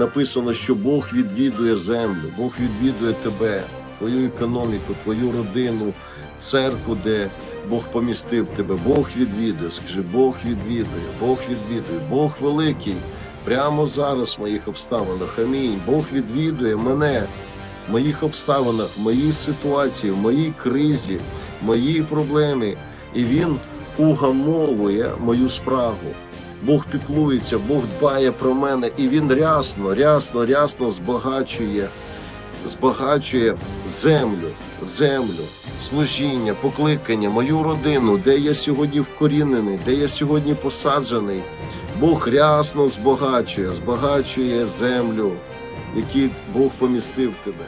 Написано, що Бог відвідує землю, Бог відвідує тебе, твою економіку, твою родину, церкву, де Бог помістив тебе. Бог відвідує. Скажи, Бог відвідує, Бог відвідує, Бог великий. Прямо зараз в моїх обставинах. Амінь. Бог відвідує мене в моїх обставинах, в моїй ситуації, в моїй кризі, в моїй проблемі. І Він угамовує мою спрагу. Бог піклується, Бог дбає про мене, і Він рясно, рясно, рясно збагачує, збагачує землю, землю, служіння, покликання, мою родину, де я сьогодні вкорінений, де я сьогодні посаджений. Бог рясно збагачує, збагачує землю, в якій Бог помістив тебе.